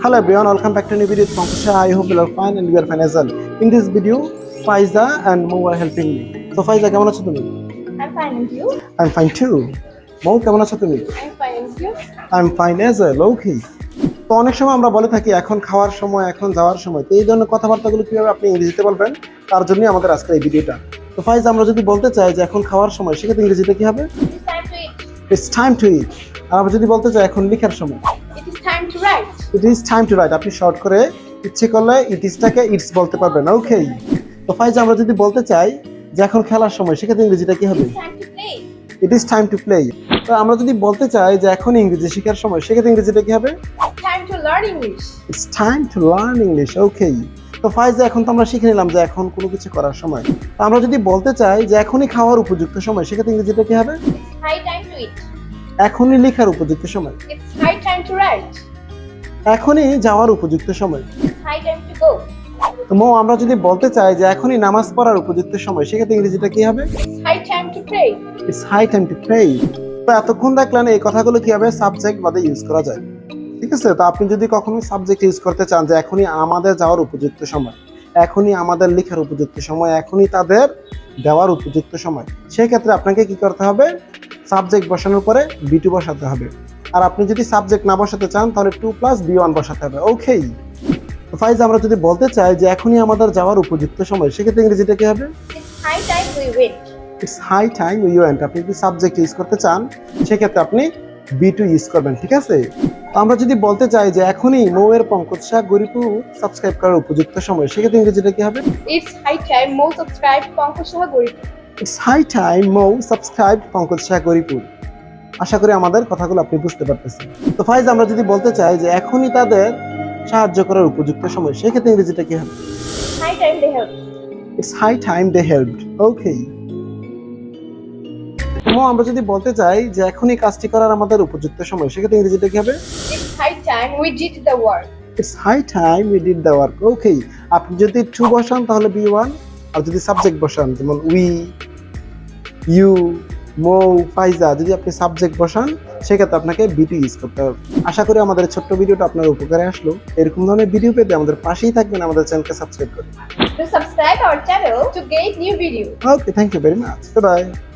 Hello everyone, welcome back to a new video with. I hope you are fine and you are fine as well. In this video, Faiza and Mo are helping me. So Faiza কেমন আছো তুমি? I'm fine and you? I'm fine too. Mo কেমন আছো তুমি? I'm fine and you? I'm fine as well. Okay. তো অনেক সময় আমরা বলে থাকি এখন খাওয়ার সময় এখন যাওয়ার সময় তো এই ধরনের কথাবার্তাগুলো কীভাবে আপনি ইংরেজিতে বলবেন তার জন্যই আমাদের আজকের এই ভিডিওটা তো ফাইজ আমরা যদি বলতে চাই যে এখন খাওয়ার সময় সেক্ষেত্রে ইংরেজিতে কি হবে. ইটস টাইম টু ইট আর আমরা যদি বলতে চাই এখন লেখার সময় It is time to write. It is time to write আপনি শর্ট করে ইচ্ছে করলে ইট ইজটাকে ইটস বলতে পারবেন ওকে তো ফাইজ আমরা যদি বলতে চাই যে এখন খেলার সময় সেক্ষেত্রে ইংরেজিটা কি হবে. It is time to play তো আমরা যদি বলতে চাই যে এখন ইংরেজি শেখার সময় সেক্ষেত্রে ইংরেজিটা কি হবে? It's time to learn English okay তো ফাইজ এখন তো আমরা শিখে নিলাম যে এখন কোনো কিছু করার সময়। তো আমরা যদি বলতে চাই যে এখনই খাওয়ার উপযুক্ত সময় সেক্ষেত্রে ইংরেজিটা কি হবে? It's high time to eat. এখনই লেখার উপযুক্ত সময়। It's high time to write. এখনই যাওয়ার উপযুক্ত সময়। It's high time to go. তো মো আমরা যদি বলতে চাই যে এখনই নামাজ পড়ার উপযুক্ত সময় সেক্ষেত্রে ইংরেজিটা কি হবে? It's high time to pray. It's high time to pray তো এতক্ষণ দেখলেন এই কথাগুলো কীভাবে সাবজেক্ট বাদে ইউজ করা যায়। ঠিক আছে? তো আপনি যদি কখনো সাবজেক্ট ইউজ করতে চান যে এখনই আমাদের যাওয়ার উপযুক্ত সময় এখনই আমাদের লেখার উপযুক্ত সময় এখনই তাদের দেওয়ার উপযুক্ত সময় সেক্ষেত্রে আপনাকে কি করতে হবে? সাবজেক্ট বসানোর পরে বি টু বসাতে হবে। আর আপনি যদি সাবজেক্ট না বসাতে চান তাহলে টু প্লাস বি ওয়ান বসাতে হবে। ওকেই ফাইজ আমরা যদি বলতে চাই যে এখনই আমাদের যাওয়ার উপযুক্ত সময় সেক্ষেত্রে ইংরেজিটা কি হবে? It's high time we it's high time you and আপনি যদি সাবজেক্ট ইউজ করতে চান সেক্ষেত্রে আপনি বি টু ইউজ করবেন ঠিক আছে? তো আমরা যদি বলতে চাই যে এখনই মৌয়ের পঙ্কজ শাহ গরিপু সাবস্ক্রাইব করার উপযুক্ত সময় সেক্ষেত্রে ইংরেজিটা কি হবে? It's high time more subscribe Pankaj Saha Gorip. It's high time Mou subscribe Pankaj Shah Garipur আশা করি আমাদের কথাগুলো আপনি বুঝতে পারতেছেন। তো ফাইজ আমরা যদি বলতে চাই যে এখনই তাদের সাহায্য করার উপযুক্ত সময় সেক্ষেত্রে ইংরেজিটা কি হবে? Time they help. It's high time they helped okay আমরা যদি বলতে চাই যে এখনই কাজটি করার আমাদের উপযুক্ত সময় সেক্ষেত্রে ইংরেজিটা কি হবে? It's high time we did the work. It's high time we did the work okay আপনি যদি টু বসান তাহলে বি ওয়ান আর যদি সাবজেক্ট বসান যেমন উই ইউ মৌ ফাইজা যদি আপনি সাবজেক্ট বসান সেক্ষেত্রে আপনাকে বিটি ইউজ করতে হবে। আশা করি আমাদের ছোট্ট ভিডিওটা আপনার উপকারে আসলো। এরকম ধরনের ভিডিও পেতে আমাদের পাশেই থাকবেন আমাদের চ্যানেলকে সাবস্ক্রাইব করুন। To subscribe our channel to get new Bye.